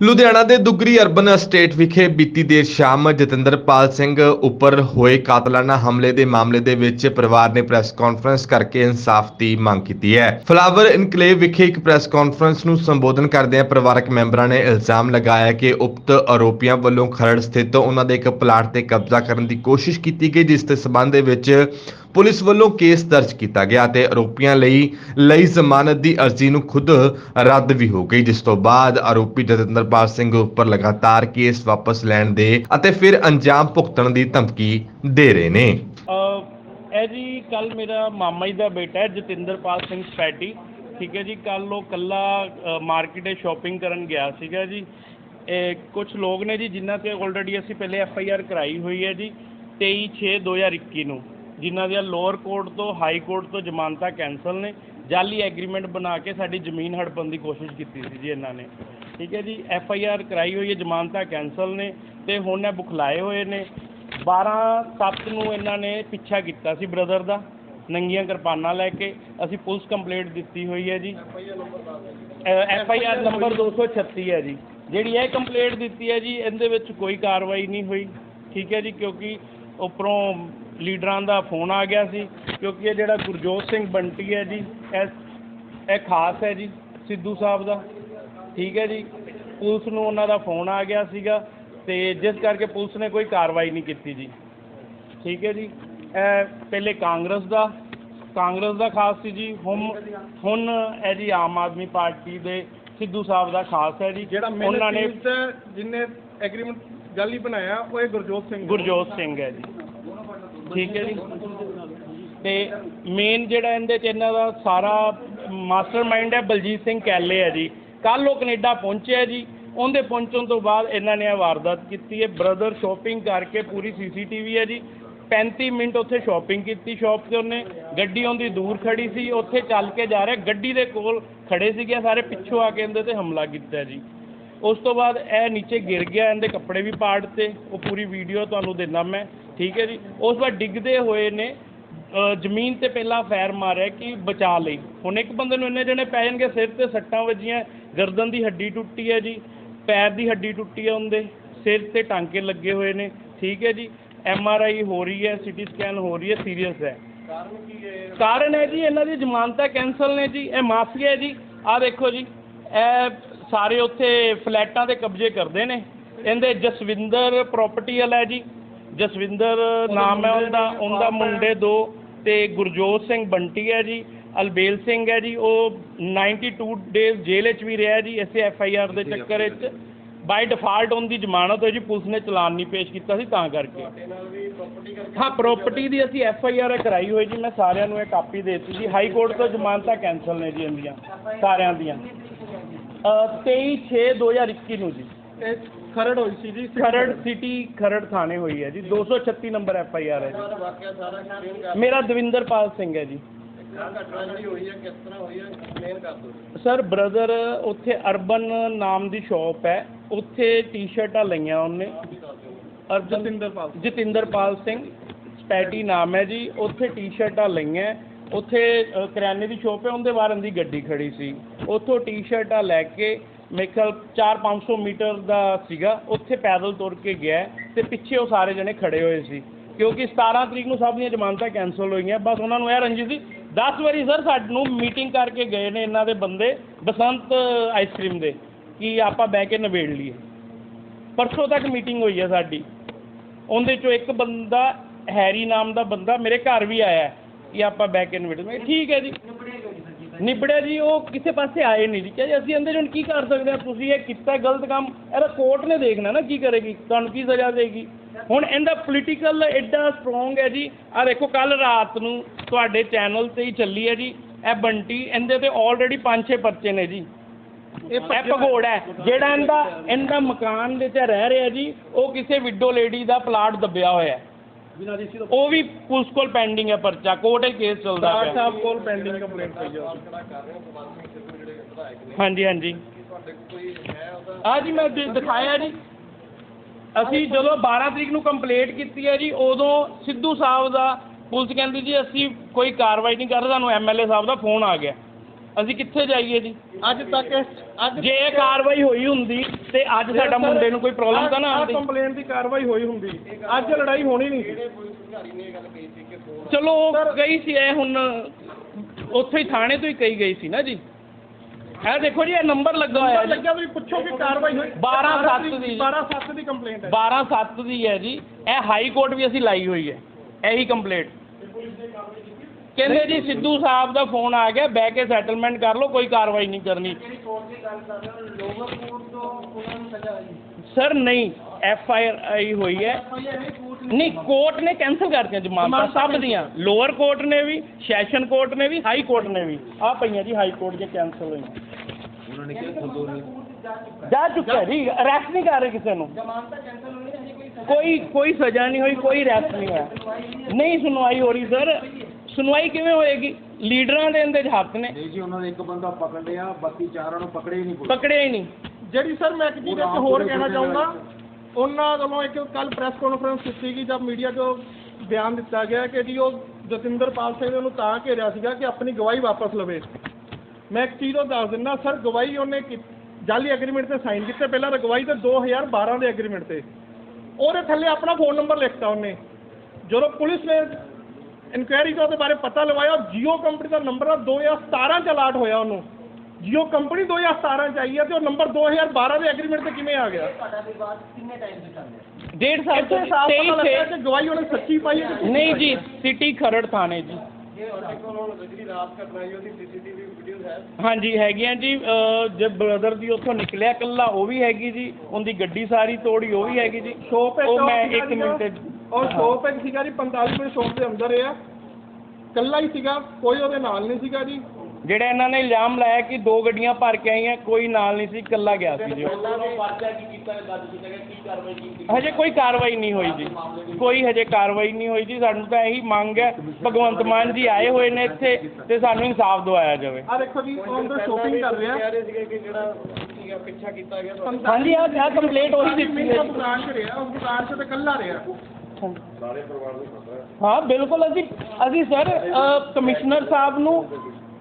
ਲੁਧਿਆਣਾ ਦੇ Dugri urban estate ਵਿਖੇ ਬੀਤੀ ਦੇਰ ਸ਼ਾਮ ਜਤਿੰਦਰਪਾਲ ਸਿੰਘ ਉੱਪਰ ਹੋਏ ਕਾਤਲਾਨਾ ਹਮਲੇ ਦੇ ਮਾਮਲੇ ਦੇ ਵਿੱਚ ਪਰਿਵਾਰ ਨੇ ਪ੍ਰੈਸ ਕਾਨਫਰੰਸ ਕਰਕੇ ਇਨਸਾਫ ਦੀ ਮੰਗ ਕੀਤੀ ਹੈ। ਫਲਾਵਰ ਇਨਕਲੇਵ ਵਿਖੇ ਇੱਕ ਪ੍ਰੈਸ ਕਾਨਫਰੰਸ ਨੂੰ ਸੰਬੋਧਨ ਕਰਦਿਆਂ ਪਰਿਵਾਰਕ ਮੈਂਬਰਾਂ ਨੇ ਇਲਜ਼ਾਮ ਲਗਾਇਆ ਕਿ ਉਕਤ ਆਰੋਪੀਆਂ ਵੱਲੋਂ ਖਰੜ ਸਥਿਤ ਉਹਨਾਂ ਦੇ ਇੱਕ ਪਲਾਟ ਤੇ ਕਬਜ਼ਾ ਕਰਨ ਦੀ ਕੋਸ਼ਿਸ਼ ਕੀਤੀ ਗਈ, ਜਿਸ ਦੇ ਸਬੰਧ ਦੇ ਵਿੱਚ ਪੁਲਿਸ ਵੱਲੋਂ ਕੇਸ ਦਰਜ ਕੀਤਾ ਗਿਆ ਤੇ ਆਰੋਪੀਆਂ ਲਈ ਲਈ ਜ਼ਮਾਨਤ ਦੀ ਅਰਜ਼ੀ ਨੂੰ ਖੁਦ ਰੱਦ ਵੀ ਹੋ ਗਈ, ਜਿਸ ਤੋਂ ਬਾਅਦ ਆਰੋਪੀ ਜਤਿੰਦਰਪਾਲ ਸਿੰਘ ਉੱਪਰ ਲਗਾਤਾਰ ਕੇਸ ਵਾਪਸ ਲੈਣ ਦੇ ਅਤੇ ਫਿਰ ਅੰਜਾਮ ਭੁਗਤਣ ਦੀ ਧਮਕੀ ਦੇ ਰਹੇ ਨੇ। ਇਹ ਜੀ ਕੱਲ ਮੇਰਾ ਮਾਮਾ ਜੀ ਦਾ ਬੇਟਾ ਹੈ, ਜਤਿੰਦਰਪਾਲ ਸਿੰਘ ਸਪੈਟੀ। ਠੀਕ ਹੈ ਜੀ ਕੱਲ ਉਹ ਕੱਲਾ ਮਾਰਕੀਟੇ ਸ਼ਾਪਿੰਗ ਕਰਨ ਗਿਆ ਸੀਗਾ ਜੀ। ਇਹ ਕੁਝ ਲੋਕ ਨੇ ਜੀ, ਜਿਨ੍ਹਾਂ ਤੇ ਆਲਰੇਡੀ ਅਸੀਂ ਪਹਿਲੇ ਐਫ ਆਈ ਆਰ ਕਰਾਈ ਹੋਈ ਹੈ ਜੀ 23 6 2021 ਨੂੰ। ਜਿਨ੍ਹਾਂ ਦੀਆਂ ਲੋਅਰ ਕੋਰਟ ਤੋਂ ਹਾਈ ਕੋਰਟ ਤੋਂ ਜ਼ਮਾਨਤਾਂ ਕੈਂਸਲ ਨੇ। ਜਾਲੀ ਐਗਰੀਮੈਂਟ ਬਣਾ ਕੇ ਸਾਡੀ ਜ਼ਮੀਨ ਹੜਪਣ ਦੀ ਕੋਸ਼ਿਸ਼ ਕੀਤੀ ਸੀ ਜੀ ਇਹਨਾਂ ਨੇ। ਠੀਕ ਹੈ ਜੀ ਐਫ ਆਈ ਆਰ ਕਰਾਈ ਹੋਈ ਹੈ, ਜ਼ਮਾਨਤਾਂ ਕੈਂਸਲ ਨੇ ਤੇ ਹੁਣ ਇਹ ਬੁਖਲਾਏ ਹੋਏ ਨੇ। 12 7 ਨੂੰ ਇਹਨਾਂ ਨੇ ਪਿੱਛਾ ਕੀਤਾ ਸੀ ਬ੍ਰਦਰ ਦਾ, ਨੰਗੀਆਂ ਕਿਰਪਾਨਾਂ ਲੈ ਕੇ। ਅਸੀਂ ਪੁਲਿਸ ਕੰਪਲੇਂਟ ਦਿੱਤੀ ਹੋਈ ਹੈ ਜੀ। ਐਫ ਆਈ ਆਰ ਨੰਬਰ 236 ਹੈ ਜੀ। ਜਿਹੜੀ ਇਹ ਕੰਪਲੇਂਟ ਦਿੱਤੀ ਹੈ ਜੀ, ਇਹਦੇ ਵਿੱਚ ਕੋਈ ਕਾਰਵਾਈ ਨਹੀਂ ਹੋਈ। ਠੀਕ ਹੈ ਜੀ, ਕਿਉਂਕਿ ਉੱਪਰੋਂ ਲੀਡਰਾਂ ਦਾ ਫੋਨ ਆ ਗਿਆ ਸੀ ਕਿਉਂਕਿ ਇਹ ਜਿਹੜਾ ਗੁਰਜੋਤ ਸਿੰਘ ਬੰਟੀ ਹੈ ਜੀ ਇਹ ਇਹ ਖਾਸ ਹੈ ਜੀ ਸਿੱਧੂ ਸਾਹਿਬ ਦਾ। ਠੀਕ ਹੈ ਜੀ ਪੁਲਿਸ ਨੂੰ ਉਹਨਾਂ ਦਾ ਫੋਨ ਆ ਗਿਆ ਸੀਗਾ ਤੇ ਜਿਸ ਕਰਕੇ ਪੁਲਿਸ ਨੇ ਕੋਈ ਕਾਰਵਾਈ ਨਹੀਂ ਕੀਤੀ ਜੀ। ਠੀਕ ਹੈ ਜੀ ਇਹ ਪਹਿਲੇ ਕਾਂਗਰਸ ਦਾ ਕਾਂਗਰਸ ਦਾ ਖਾਸ ਸੀ ਜੀ ਹੁਣ ਹੁਣ ਇਹ ਜੀ ਆਮ ਆਦਮੀ ਪਾਰਟੀ ਦੇ ਸਿੱਧੂ ਸਾਹਿਬ ਦਾ ਖਾਸ ਹੈ ਜੀ। ਜਿਹੜਾ ਉਹਨਾਂ ਨੇ ਜਿਹਨੇ ਐਗਰੀਮੈਂਟ ਜਾਲੀ ਬਣਾਇਆ ਉਹ ਇਹ ਗੁਰਜੋਤ ਸਿੰਘ ਗੁਰਜੋਤ ਸਿੰਘ ਹੈ ਜੀ। ਠੀਕ ਹੈ ਜੀ। ਤੇ ਮੇਨ ਜਿਹੜਾ ਇਹਦੇ ਚ ਇਹਨਾਂ ਦਾ ਸਾਰਾ ਮਾਸਟਰਮਾਈਂਡ ਹੈ, ਬਲਜੀਤ ਸਿੰਘ ਕੈਲੇ ਹੈ ਜੀ। ਕੱਲ ਉਹ ਕੈਨੇਡਾ ਪਹੁੰਚਿਆ ਜੀ। ਉਹਦੇ ਪਹੁੰਚਣ ਤੋਂ ਬਾਅਦ ਇਹਨਾਂ ਨੇ ਇਹ ਵਾਰਦਾਤ ਕੀਤੀ ਹੈ। ਬ੍ਰਦਰ ਸ਼ਾਪਿੰਗ ਕਰਕੇ ਪੂਰੀ ਸੀਸੀਟੀਵੀ ਹੈ ਜੀ। 35 ਮਿੰਟ ਉੱਥੇ ਸ਼ਾਪਿੰਗ ਕੀਤੀ ਸ਼ਾਪ ਤੇ ਉਹਨੇ। ਗੱਡੀ ਉਹਦੀ ਦੂਰ ਖੜੀ ਸੀ। ਉੱਥੇ ਚੱਲ ਕੇ ਜਾ ਰਿਹਾ। ਗੱਡੀ ਦੇ ਕੋਲ ਖੜੇ ਸੀਗੇ। ਸਾਰੇ ਪਿੱਛੋਂ ਆ ਕੇ ਇਹਦੇ ਤੇ ਹਮਲਾ ਕੀਤਾ ਜੀ। ਉਸ ਤੋਂ ਬਾਅਦ ਇਹ ਨੀਚੇ ਗਿਰ ਗਿਆ। ਇਹਦੇ ਕੱਪੜੇ ਵੀ ਪਾੜ ਤੇ ਉਹ ਪੂਰੀ ਵੀਡੀਓ ਤੁਹਾਨੂੰ ਦਿੰਦਾ ਮੈਂ। ਠੀਕ ਹੈ ਜੀ। ਉਸ ਵਾਰ ਡਿੱਗਦੇ ਹੋਏ ਨੇ ਜ਼ਮੀਨ ਤੇ ਪਹਿਲਾਂ ਫੈਰ ਮਾਰਿਆ ਕਿ ਬਚਾ ਲਈ। ਹੁਣ ਇੱਕ ਬੰਦੇ ਨੂੰ ਇੰਨੇ ਜਣੇ ਪੈ ਜਾਣਗੇ ਸਿਰ ਤੇ ਸੱਟਾਂ ਵੱਜੀਆਂ ਗਰਦਨ ਦੀ ਹੱਡੀ ਟੁੱਟੀ ਹੈ ਜੀ ਪੈਰ ਦੀ ਹੱਡੀ ਟੁੱਟੀ ਹੈ ਉਹਦੇ ਸਿਰ ਤੇ ਟਾਂਕੇ ਲੱਗੇ ਹੋਏ ਨੇ ਠੀਕ ਹੈ ਜੀ। ਐਮ ਆਰ ਆਈ ਹੋ ਰਹੀ ਹੈ ਸਿਟੀ ਸਕੈਨ ਹੋ ਰਹੀ ਹੈ ਸੀਰੀਅਸ ਹੈ। ਕਾਰਨ ਹੈ? ਜੀ ਇਹਨਾਂ ਦੀ ਜ਼ਮਾਨਤਾਂ ਕੈਂਸਲ ਨੇ ਜੀ ਇਹ ਮਾਫੀਆ ਹੈ ਜੀ। ਆਹ ਦੇਖੋ ਜੀ ਇਹ ਸਾਰੇ ਉੱਥੇ ਫਲੈਟਾਂ ਦੇ ਕਬਜ਼ੇ ਕਰਦੇ ਨੇ। ਇਹਦੇ ਜਸਵਿੰਦਰ ਪ੍ਰਾਪਰਟੀ ਵਾਲਾ ਹੈ ਜੀ। ਜਸਵਿੰਦਰ ਨਾਮ ਹੈ ਉਹਦਾ ਉਹਦਾ ਮੁੰਡੇ ਦੋ ਤੇ ਗੁਰਜੋਤ ਸਿੰਘ ਬੰਟੀ ਹੈ ਜੀ ਅਲਬੇਲ ਸਿੰਘ ਹੈ ਜੀ ਉਹ 92 ਡੇਜ਼ ਜੇਲ੍ਹ 'ਚ ਵੀ ਰਿਹਾ ਜੀ ਇਸੇ ਐਫ ਆਈ ਆਰ ਦੇ ਚੱਕਰ ਵਿੱਚ। ਬਾਈ ਡਿਫਾਲਟ ਉਹਦੀ ਜ਼ਮਾਨਤ ਹੋਈ ਜੀ ਪੁਲਿਸ ਨੇ ਚਲਾਨ ਨਹੀਂ ਪੇਸ਼ ਕੀਤਾ ਸੀ ਤਾਂ ਕਰਕੇ। ਹਾਂ ਪ੍ਰਾਪਰਟੀ ਦੀ ਅਸੀਂ ਐਫ ਆਈ ਆਰ ਕਰਾਈ ਹੋਈ ਜੀ ਮੈਂ ਸਾਰਿਆਂ ਨੂੰ ਇਹ ਕਾਪੀ ਦੇ ਦਿੱਤੀ ਜੀ। ਹਾਈ ਕੋਰਟ ਤੋਂ ਜ਼ਮਾਨਤਾਂ ਕੈਂਸਲ ਨੇ ਜੀ ਇਹਦੀਆਂ ਸਾਰਿਆਂ ਦੀਆਂ। ਅ, 23 6 2021 ਨੂੰ ਜੀ। ਖਰੜ ਹੋਈ ਸੀ ਜੀ ਖਰੜ ਸਿਟੀ ਖਰੜ ਥਾਣੇ ਹੋਈ ਹੈ ਜੀ। 236 ਨੰਬਰ ਐਫ ਆਈ ਆਰ ਹੈ ਜੀ। ਮੇਰਾ ਦਵਿੰਦਰਪਾਲ ਸਿੰਘ ਹੈ ਜੀ। ਸਰ ਬ੍ਰਦਰ ਉੱਥੇ ਅਰਬਨ ਨਾਮ ਦੀ ਸ਼ਾਪ ਹੈ। ਉੱਥੇ ਟੀ-ਸ਼ਰਟਾਂ ਲਈਆਂ ਉਹਨੇ। ਅਰਜਨ ਜਤਿੰਦਰਪਾਲ ਜਤਿੰਦਰਪਾਲ ਸਿੰਘ। ਸਪੈਟੀ ਨਾਮ ਹੈ ਜੀ। ਉੱਥੇ ਟੀ-ਸ਼ਰਟਾਂ ਲਈਆਂ। ਉੱਥੇ ਅ, ਕਰਿਆਨੇ ਦੀ ਸ਼ਾਪ ਹੈ। ਉਹਦੇ ਬਾਹਰ ਦੀ ਗੱਡੀ ਖੜੀ ਸੀ। ਉੱਥੋਂ ਟੀ-ਸ਼ਰਟਾਂ ਲੈ ਕੇ ਮੇਰੇ ਖਿਆਲ 4-500 ਮੀਟਰ ਦਾ ਸੀਗਾ, ਉੱਥੇ ਪੈਦਲ ਤੁਰ ਕੇ ਗਿਆ ਤੇ ਪਿੱਛੇ ਉਹ ਸਾਰੇ ਜਣੇ ਖੜੇ ਹੋਏ ਸੀ। ਕਿਉਂਕਿ 17 ਤਰੀਕ ਨੂੰ ਸਭ ਦੀਆਂ ਜ਼ਮਾਨਤਾਂ ਕੈਂਸਲ ਹੋਈਆਂ, ਬਸ ਉਹਨਾਂ ਨੂੰ ਇਹ ਰੰਜੀ ਸੀ 10 ਵਾਰੀ ਸਰ ਸਾਨੂੰ ਮੀਟਿੰਗ ਕਰਕੇ ਗਏ ਨੇ ਇਹਨਾਂ ਦੇ ਬੰਦੇ ਬਸੰਤ ਆਈਸਕ੍ਰੀਮ ਦੇ, ਕਿ ਆਪਾਂ ਬਹਿ ਕੇ ਨਿਬੇੜ ਲਈਏ। ਪਰਸੋਂ ਤੱਕ ਮੀਟਿੰਗ ਹੋਈ ਹੈ ਸਾਡੀ। ਉਹਦੇ ਚੋਂ ਇੱਕ ਬੰਦਾ, ਹੈਰੀ ਨਾਮ ਦਾ ਬੰਦਾ ਮੇਰੇ ਘਰ ਵੀ ਆਇਆ ਕਿ ਆਪਾਂ ਬਹਿ ਕੇ ਮੈਂ ਲਈਏ ਠੀਕ ਹੈ ਜੀ। ਨਿਬੜਿਆ ਜੀ ਉਹ ਕਿਸੇ ਪਾਸੇ ਆਏ ਨਹੀਂ ਜੀ। ਕਿਹਾ ਜੀ ਅਸੀਂ ਅੰਦਰ ਹੁਣ ਕੀ ਕਰ ਸਕਦੇ ਹਾਂ ਤੁਸੀਂ ਇਹ ਕੀਤਾ ਗਲਤ ਕੰਮ। ਇਹਦਾ ਕੋਰਟ ਨੇ ਦੇਖਣਾ ਨਾ ਕੀ ਕਰੇਗੀ ਤੁਹਾਨੂੰ ਕੀ ਸਜ਼ਾ ਦੇਗੀ। ਹੁਣ ਇਹਦਾ ਪੋਲੀਟੀਕਲ ਐਡਾ ਸਟਰੋਂਗ ਹੈ ਜੀ। ਆ ਦੇਖੋ ਕੱਲ ਰਾਤ ਨੂੰ ਤੁਹਾਡੇ ਚੈਨਲ ਤੇ ਹੀ ਚੱਲੀ ਹੈ ਜੀ। ਇਹ ਬੰਟੀ ਇਹਦੇ ਤੇ ਆਲਰੇਡੀ 5-6 ਪਰਚੇ ਨੇ ਜੀ। ਇਹ ਭਗੌੜਾ ਹੈ। ਜਿਹੜਾ ਇਹਦਾ ਇਹਦਾ ਮਕਾਨ ਦੇ ਤੇ ਰਹਿ ਰਿਹਾ ਜੀ ਉਹ ਕਿਸੇ ਵਿਡੋ ਲੇਡੀ ਦਾ ਪਲਾਟ ਦੱਬਿਆ ਹੋਇਆ ਹੈ। ਉਹ ਵੀ ਪੁਲਿਸ ਕੋਲ ਪੈਂਡਿੰਗ ਹੈ ਪਰਚਾ ਕੋਰਟ 'ਚ ਕੇਸ ਚੱਲਦਾ ਸਰਦਾਰ ਪਿਆ। ਸਾਹਿਬ ਕੋਲ ਪੈਂਡਿੰਗ ਕੰਪਲੇਂਟ ਪਈ ਹੈ ਹਾਂਜੀ ਹਾਂਜੀ। ਆ ਜੀ ਮੈਂ ਦਿ- ਦਿਖਾਇਆ ਜੀ। ਅਸੀਂ ਜਦੋਂ 12 ਤਰੀਕ ਨੂੰ ਕੰਪਲੇਂਟ ਕੀਤੀ ਹੈ ਜੀ ਉਦੋਂ ਸਿੱਧੂ ਸਾਹਿਬ ਦਾ ਪੁਲਿਸ ਕਹਿੰਦੀ ਜੀ ਅਸੀਂ ਕੋਈ ਕਾਰਵਾਈ ਨਹੀਂ ਕਰ ਰਹੇ ਸਾਨੂੰ ਐਮਐਲਏ ਸਾਹਿਬ ਦਾ ਫੋਨ ਆ ਗਿਆ। ਅਸੀਂ ਕਿੱਥੇ ਜਾਈਏ ਜੀ? ਅੱਜ ਤੱਕ ਅੱਜ ਜੇ ਇਹ ਕਾਰਵਾਈ ਹੋਈ ਹੁੰਦੀ ਤੇ ਅੱਜ ਸਾਡਾ ਮੁੰਡੇ ਨੂੰ ਕੋਈ ਪ੍ਰੋਬਲਮ ਤਾਂ ਨਾ ਆਉਂਦੀ। ਕੰਪਲੇਂਟ ਦੀ ਕਾਰਵਾਈ ਹੋਈ ਹੁੰਦੀ। ਅੱਜ ਲੜਾਈ ਹੋਣੀ ਨਹੀਂ ਸੀ। ਚਲੋ ਉਹ ਗਈ ਸੀ ਇਹ ਹੁਣ ਉੱਥੇ ਹੀ ਥਾਣੇ ਤੋਂ ਹੀ ਕਹੀ ਗਈ ਸੀ ਨਾ ਜੀ। ਇਹ ਦੇਖੋ ਜੀ ਇਹ ਨੰਬਰ ਲੱਗਾ ਹੋਇਆ ਜੀ। ਲੱਗਿਆ ਵੀ ਪੁੱਛੋ ਕਿ ਕਾਰਵਾਈ ਹੋਈ। 12 ਸੱਤ ਦੀ। 12 7 ਦੀ ਕੰਪਲੇਂਟ ਹੈ। 12 7 ਦੀ ਹੈ ਜੀ। ਇਹ ਹਾਈ ਕੋਰਟ ਵੀ ਅਸੀਂ ਲਾਈ ਹੋਈ ਹੈ। ਇਹੀ ਕੰਪਲੇਂਟ ਕਹਿੰਦੇ ਜੀ ਸਿੱਧੂ ਸਾਹਿਬ ਦਾ ਫੋਨ ਆ ਗਿਆ ਬਹਿ ਕੇ ਸੈਟਲਮੈਂਟ ਕਰ ਲਓ ਕੋਈ ਕਾਰਵਾਈ ਨਹੀਂ ਕਰਨੀ। ਸਰ ਨਹੀਂ ਐਫ ਆਈ ਆਈ ਹੋਈ ਹੈ। ਨਹੀਂ ਕੋਰਟ ਨੇ ਕੈਂਸਲ ਕਰਤੀਆਂ ਜ਼ਮਾਨਤਾਂ ਸਭ ਦੀਆਂ। ਲੋਅਰ ਕੋਰਟ ਨੇ ਵੀ ਸੈਸ਼ਨ ਕੋਰਟ ਨੇ ਵੀ ਹਾਈ ਕੋਰਟ ਨੇ ਵੀ। ਆ ਪਈਆਂ ਜੀ ਹਾਈ ਕੋਰਟ ਦੀਆਂ ਕੈਂਸਲ ਹੋਈਆਂ। ਜਾ ਚੁੱਕਾ ਜੀ ਅਰੈਸਟ ਨਹੀਂ ਕਰ ਰਹੇ ਕਿਸੇ ਨੂੰ। ਕੋਈ ਕੋਈ ਸਜ਼ਾ ਨਹੀਂ ਹੋਈ ਕੋਈ ਅਰੈਸਟ ਨਹੀਂ ਹੋਇਆ। ਨਹੀਂ ਸੁਣਵਾਈ ਹੋ ਰਹੀ ਸਰ। ਸੁਣਵਾਈ ਕਿਵੇਂ ਹੋਏਗੀ? ਲੀਡਰਾਂ ਦੇ 'ਚ ਹੱਥ ਨੇ। ਨਹੀਂ ਜੀ ਉਹਨਾਂ ਨੇ ਇੱਕ ਬੰਦਾ ਪਕੜ ਲਿਆ ਬਾਕੀ ਚਾਰਾਂ ਨੂੰ ਪਕੜੇ ਹੀ ਨਹੀਂ ਪਕੜਿਆ ਹੀ ਨਹੀਂ। ਜਿਹੜੀ ਸਰ ਮੈਂ ਇੱਕ ਚੀਜ਼ ਇੱਕ ਹੋਰ ਕਹਿਣਾ ਚਾਹੂੰਗਾ ਉਹਨਾਂ ਵੱਲੋਂ ਇੱਕ ਕੱਲ ਪ੍ਰੈਸ ਕਾਨਫਰੰਸ ਕੀਤੀ ਗਈ ਜਦ ਮੀਡੀਆ 'ਚੋਂ ਬਿਆਨ ਦਿੱਤਾ ਗਿਆ ਕਿ ਜੀ ਉਹ ਜਤਿੰਦਰਪਾਲ ਸਿੰਘ ਨੇ ਉਹਨੂੰ ਤਾਂ ਘੇਰਿਆ ਸੀਗਾ ਕਿ ਆਪਣੀ ਗਵਾਹੀ ਵਾਪਸ ਲਵੇ। ਮੈਂ ਇੱਕ ਚੀਜ਼ ਉਹ ਦੱਸ ਦਿੰਦਾ ਸਰ ਗਵਾਹੀ ਉਹਨੇ ਕੀ- ਜਾਲੀ ਐਗਰੀਮੈਂਟ ਤੇ ਸਾਈਨ ਕੀਤੇ ਪਹਿਲਾਂ ਤਾਂ ਗਵਾਹੀ ਤੇ 2012 ਦੇ ਐਗਰੀਮੈਂਟ ਤੇ। ਉਹਦੇ ਥੱਲੇ ਆਪਣਾ ਫੋਨ ਨੰਬਰ ਲਿਖਤਾ ਉਹਨੇ। ਜਦੋਂ ਪੁਲਿਸ ਨੇ ਇਨਕੁਆਇਰੀ ਤੋਂ ਉਹਦੇ ਬਾਰੇ ਪਤਾ ਲਵਾਇਆ ਜੀਓ ਕੰਪਨੀ ਦਾ ਨੰਬਰ ਆ 2017 ਚ ਅਲਾਟ ਹੋਇਆ ਉਹਨੂੰ। ਜੀਓ ਕੰਪਨੀ 2017 ਚ ਆਈ ਹੈ ਤੇ ਉਹ ਨੰਬਰ 2012 ਦੇ ਐਗਰੀਮੈਂਟ ਤੇ ਕਿਵੇਂ ਆ ਗਿਆ? ਡੇਢ ਸਾਲ ਇੱਥੇ ਤੋਂ ਸਾਫ਼ ਤੇਈ ਪਤਾ ਲੱਗਾ ਛੇ ਕਿ ਗਵਾਹੀ ਉਹਨੇ ਸੱਚੀ ਪਾਈ ਹੈ ਕਿ ਨਹੀਂ ਜੀ ਸਿਟੀ ਖਰੜ ਥਾਣੇ ਜੀ। ਹਾਂਜੀ ਹੈਗੀਆਂ ਜੀ। ਜੇ ਬ੍ਰਦਰ ਦੀ ਉੱਥੋਂ ਨਿਕਲਿਆ ਕੱਲਾ ਉਹ ਵੀ ਹੈਗੀ ਜੀ। ਉਹਦੀ ਗੱਡੀ ਸਾਰੀ ਤੋੜੀ ਉਹ ਵੀ ਹੈਗੀ ਜੀ। ਉਹ ਮੈਂ ਸੀਗਾ ਇੱਕ ਸੀਗਾ, ਮਿੰਟ ਔਰ ਸ਼ੋਪ ਇੱਕ ਸੀਗਾ ਜੀ 45 ਮਿੰਟ ਸ਼ੋਪ ਦੇ ਅੰਦਰ ਆ। ਕੱਲਾ ਹੀ ਸੀਗਾ ਕੋਈ ਉਹਦੇ ਨਾਲ ਨਹੀਂ ਸੀਗਾ ਜੀ। ਜਿਹੜਾ ਇਹਨਾਂ ਨੇ ਇਲਜ਼ਾਮ ਲਾਇਆ ਕਿ ਦੋ ਗੱਡੀਆਂ ਭਰ ਕੇ ਆਈਆਂ ਕੋਈ ਨਾਲ ਨਹੀਂ ਸੀ ਇਕੱਲਾ ਗਿਆ ਸੀ ਜੀ। ਉਹ। ਹਜੇ ਕੋਈ ਕਾਰਵਾਈ ਨਹੀਂ ਹੋਈ ਜੀ। ਕੋਈ ਹਜੇ ਕਾਰਵਾਈ ਨਹੀਂ ਹੋਈ ਜੀ। ਸਾਨੂੰ ਤਾਂ ਇਹੀ ਮੰਗ ਹੈ ਭਗਵੰਤ ਮਾਨ ਜੀ ਆਏ ਹੋਏ ਨੇ ਇੱਥੇ ਤੇ ਸਾਨੂੰ ਇਨਸਾਫ ਦਿਵਾਇਆ ਜਾਵੇ। ਆ ਦੇਖੋ ਜੀ ਉਹ ਅੰਦਰ ਸ਼ੋਪਿੰਗ ਕਰ ਰਿਹਾ। ਹਾਂਜੀ ਆ ਆ ਕੰਪਲੇਂਟ ਉਹੀ ਦਿੱਤੀ ਹੈ ਦੁਕਾਨ 'ਚ ਰਿਹਾ ਉਸ ਦੁਕਾਨ 'ਚ ਤੇ ਕੱਲਾ ਰਿਹਾ। ਹਾਂ ਬਿਲਕੁਲ ਅਸੀਂ ਅਸੀਂ ਸਰ ਕਮਿਸ਼ਨਰ ਸਾਹਿਬ ਨੂੰ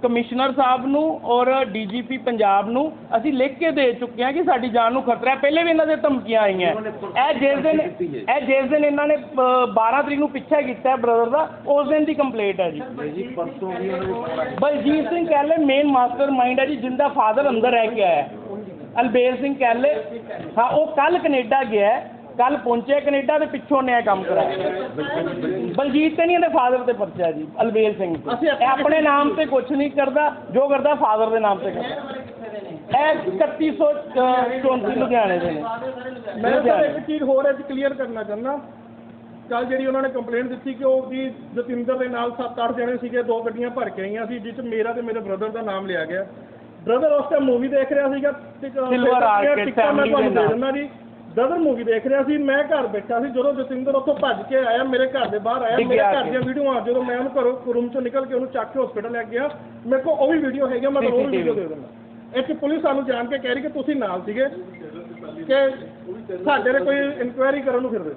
ਕਮਿਸ਼ਨਰ ਸਾਹਿਬ ਨੂੰ ਔਰ ਡੀਜੀਪੀ ਪੰਜਾਬ ਨੂੰ ਅਸੀਂ ਲਿਖ ਕੇ ਦੇ ਚੁੱਕੇ ਹਾਂ ਕਿ ਸਾਡੀ ਜਾਨ ਨੂੰ ਖਤਰਾ ਹੈ। ਪਹਿਲੇ ਵੀ ਇਹਨਾਂ ਦੇ ਧਮਕੀਆਂ ਆਈਆਂ। ਇਹ ਜਿਸ ਦਿਨ ਇਹ ਜਿਸ ਦਿਨ ਇਹਨਾਂ ਨੇ ਅ, 12 ਤਰੀਕ ਨੂੰ ਪਿੱਛਾ ਕੀਤਾ ਬ੍ਰਦਰ ਦਾ ਉਸ ਦਿਨ ਦੀ ਕੰਪਲੇਂਟ ਹੈ ਜੀ। ਬਲਜੀਤ ਸਿੰਘ ਕਹਿਲੇ ਮੇਨ ਮਾਸਟਰ ਮਾਈਂਡ ਹੈ ਜੀ ਜਿੰਦਾ ਫਾਦਰ ਅੰਦਰ ਰਹਿ ਕੇ ਆਇਆ ਹੈ। ਅਲਬੇਲ ਸਿੰਘ ਕਹਿਲੇ ਹਾਂ ਉਹ ਕੱਲ ਕੈਨੇਡਾ ਗਿਆ ਕੱਲ ਪਹੁੰਚਿਆ ਕੈਨੇਡਾ ਦੇ ਪਿੱਛੋਂ ਨੇ ਕੰਮ ਕਰਾਇਆ ਬਲਜੀਤ ਤੇ ਨਹੀਂ ਇਹਦੇ ਫਾਦਰ ਤੇ ਪਰਚਾ ਜੀ ਅਲਬੇਲ ਸਿੰਘ ਤੇ। ਇਹ ਆਪਣੇ ਨਾਮ ਤੇ ਕੁਝ ਨਹੀਂ ਕਰਦਾ ਜੋ ਕਰਦਾ ਫਾਦਰ ਦੇ ਨਾਮ ਤੇ ਕਰਦਾ। ਇਹ 3134 ਲੁਧਿਆਣੇ ਦੇ ਨੇ। ਮੈਂ ਤਾਂ ਇੱਕ ਚੀਜ਼ ਹੋਰ ਅੱਜ ਕਲੀਅਰ ਕਰਨਾ ਚਾਹੁੰਦਾ। ਕੱਲ ਜਿਹੜੀ ਉਹਨਾਂ ਨੇ ਕੰਪਲੇਂਟ ਦਿੱਤੀ ਕਿ ਉਹ ਜੀ ਜਤਿੰਦਰ ਦੇ ਨਾਲ 7-8 ਜਣੇ ਸੀਗੇ ਦੋ ਗੱਡੀਆਂ ਭਰ ਕੇ ਆਈਆਂ ਸੀ ਜਿਸ ਮੇਰਾ ਤੇ ਮੇਰੇ ਬ੍ਰਦਰ ਦਾ ਨਾਮ ਲਿਆ ਗਿਆ। ਬ੍ਰਦਰ ਉਸ ਟਾਈਮ ਮੂਵੀ ਦੇਖ ਰਿਹਾ ਸੀਗਾ ਮੈਂ family ਤੁਹਾਨੂੰ ਦੇ ਨਾਲ। ਦਿੰਦਾ ਜੀ। ਬ੍ਰਦਰ ਮੂਵੀ ਦੇਖ ਰਿਹਾ ਸੀ ਮੈਂ ਘਰ ਬੈਠਾ ਸੀ ਜਦੋਂ ਜਤਿੰਦਰ ਉੱਥੋਂ ਭੱਜ ਕੇ ਆਇਆ ਮੇਰੇ ਘਰ ਦੇ ਬਾਹਰ ਆਇਆ ਮੇਰੇ ਘਰ। ਦੀਆਂ ਵੀਡੀਓਆਂ ਜਦੋਂ ਮੈਂ ਉਹਨੂੰ ਘਰੋਂ ਰੂਮ ਚੋਂ ਨਿਕਲ ਕੇ ਉਹਨੂੰ ਚੱਕ ਕੇ ਹਸਪੀਟਲ ਲੈ ਗਿਆ ਮੇਰੇ ਕੋਲ ਉਹ ਵੀ ਵੀਡੀਓ ਹੈਗੀ ਆ, ਮੈਂ ਤੁਹਾਨੂੰ ਉਹ ਵੀਡੀਓ ਦੇ ਦਿੰਦਾ। ਇੱਥੇ ਪੁਲਿਸ ਸਾਨੂੰ ਜਾਣ ਕੇ ਕਹਿ ਰਹੀ ਕਿ ਤੁਸੀਂ ਨਾਲ ਸੀਗੇ ਕਿ ਸਾਡੇ ਨੇ ਕੋਈ ਇਨਕੁਆਇਰੀ ਕਰਨ ਨੂੰ ਫਿਰਦੇ।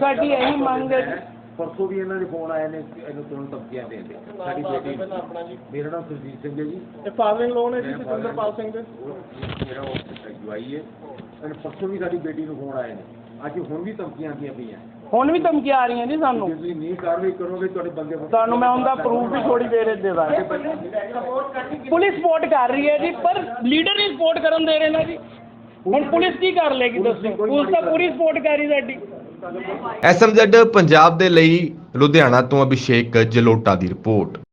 ਸਾਡੀ ਇਹੀ ਮੰਗ ਹੈ ਜੀ। ਪਰਸੋਂ ਵੀ ਇਹਨਾਂ ਦੇ ਫੋਨ ਆਏ ਨੇ ਇਹਨੂੰ ਤੁਰੰਤ ਧਮਕੀਆਂ ਦੇ। ਦੇ ਸਾਡੀ ਬੇਟੀ। ਮੇਰਾ ਨਾਮ ਸੁਰਜੀਤ ਸਿੰਘ ਹੈ ਜੀ। ਇਹ ਫਾਦਰ ਇਨ ਲੋਨ ਹੈ ਜੀ ਜਤਿੰਦਰਪਾਲ ਸਿੰਘ ਦੇ। ਉਹ ਮੇਰਾ ਉਹ ਜਵਾਈ ਹੈ। and ਪਰਸੋਂ ਵੀ ਸਾਡੀ ਬੇਟੀ ਨੂੰ ਫੋਨ ਆਏ ਨੇ। ਅੱਜ ਹੁਣ ਵੀ ਧਮਕੀਆਂ ਆਉਂਦੀਆਂ ਪਈਆਂ। ਹੁਣ ਵੀ ਧਮਕੀਆਂ ਆ ਰਹੀਆਂ ਜੀ ਸਾਨੂੰ। ਜੇ ਤੁਸੀਂ ਨਹੀਂ ਕਾਰਵਾਈ ਕਰੋਗੇ ਤੁਹਾਡੇ ਬੰਦੇ ਤੁਹਾਨੂੰ ਮੈਂ ਉਹਦਾ ਪ੍ਰੂਫ ਵੀ ਥੋੜੀ ਦੇਰ ਦੇ ਦਾਂਗਾ ਪੁਲਿਸ ਸਪੋਰਟ ਕਰ ਰਹੀ ਹੈ ਜੀ ਪਰ ਲੀਡਰ ਨਹੀਂ ਸਪੋਰਟ ਕਰਨ ਦੇ ਰਹੇ ਨਾ ਜੀ। ਹੁਣ ਪੁਲਿਸ ਕੀ ਕਰ ਲੇਗੀ ਦੱਸੋ? ਪੁਲਿਸ ਤਾਂ ਪੂਰੀ ਸਪੋਰਟ ਕਰ ਰਹੀ ਸਾਡੀ। ਐਸਐਮਜ਼ੈਡ ਪੰਜਾਬ ਦੇ ਲਈ ਲੁਧਿਆਣਾ ਤੋਂ ਅਭਿਸ਼ੇਕ ਜਲੋਟਾ ਦੀ ਰਿਪੋਰਟ।